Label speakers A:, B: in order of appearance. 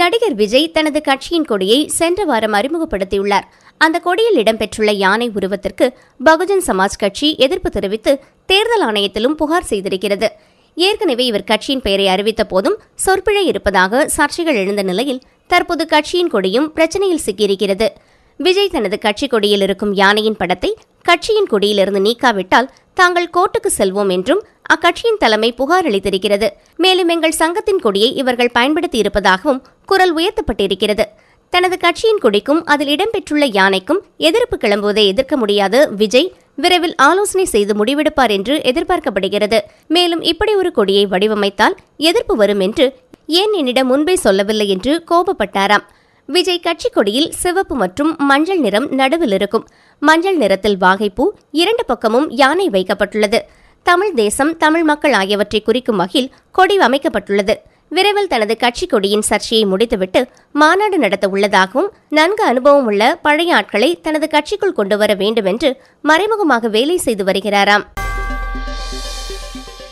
A: நடிகர் விஜய் தனது கட்சியின் கொடியை சென்ற வாரம் அறிமுகப்படுத்தியுள்ளார். அந்த கொடியில் இடம்பெற்றுள்ள யானை உருவத்திற்கு பகுஜன் சமாஜ் கட்சி எதிர்ப்பு தெரிவித்து தேர்தல் ஆணையத்திலும் புகார் செய்திருக்கிறது. ஏற்கனவே இவர் கட்சியின் பெயரை அறிவித்த போதும் சொற்பிழை இருப்பதாக சர்ச்சைகள் எழுந்த நிலையில் தற்போது கட்சியின் கொடியும் பிரச்சனையில் சிக்கியிருக்கிறது. விஜய் தனது கட்சி கொடியில் இருக்கும் யானையின் படத்தை கட்சியின் கொடியிலிருந்து நீக்காவிட்டால் தாங்கள் கோர்ட்டுக்கு செல்வோம் என்றும் அக்கட்சியின் தலைமை புகார் அளித்திருக்கிறது. மேலும் எங்கள் சங்கத்தின் கொடியை இவர்கள் பயன்படுத்தி இருப்பதாகவும் குரல் உயர்த்தப்பட்டிருக்கிறது. தனது கட்சியின் கொடிக்கும் அதில் இடம்பெற்றுள்ள யானைக்கும் எதிர்ப்பு கிளம்புவதை எதிர்க்க முடியாத. விஜய் விரைவில் ஆலோசனை செய்து முடிவெடுப்பார் என்று எதிர்பார்க்கப்படுகிறது. மேலும் இப்படி ஒரு கொடியை வடிவமைத்தால் எதிர்ப்பு வரும் என்று ஏன் என்னிடம் முன்பே சொல்லவில்லை என்று கோபப்பட்டாராம். விஜய் கட்சி கொடியில் சிவப்பு மற்றும் மஞ்சள் நிறம் நடுவில் இருக்கும். மஞ்சள் நிறத்தில் வாகைப்பூ இரண்டு பக்கமும் யானை வைக்கப்பட்டுள்ளது. தமிழ் தேசம் தமிழ் மக்கள் ஆகியவற்றை குறிக்கும் வகையில் கொடி அமைக்கப்பட்டுள்ளது. விரைவில் தனது கட்சி கொடியின் சர்ச்சையை முடித்துவிட்டு மாநாடு நடத்த உள்ளதாகவும் நன்கு அனுபவம் உள்ள பழைய ஆட்களை தனது கட்சிக்குள் கொண்டு வர வேண்டும் என்று மறைமுகமாக வேலை செய்து வருகிறாராம்.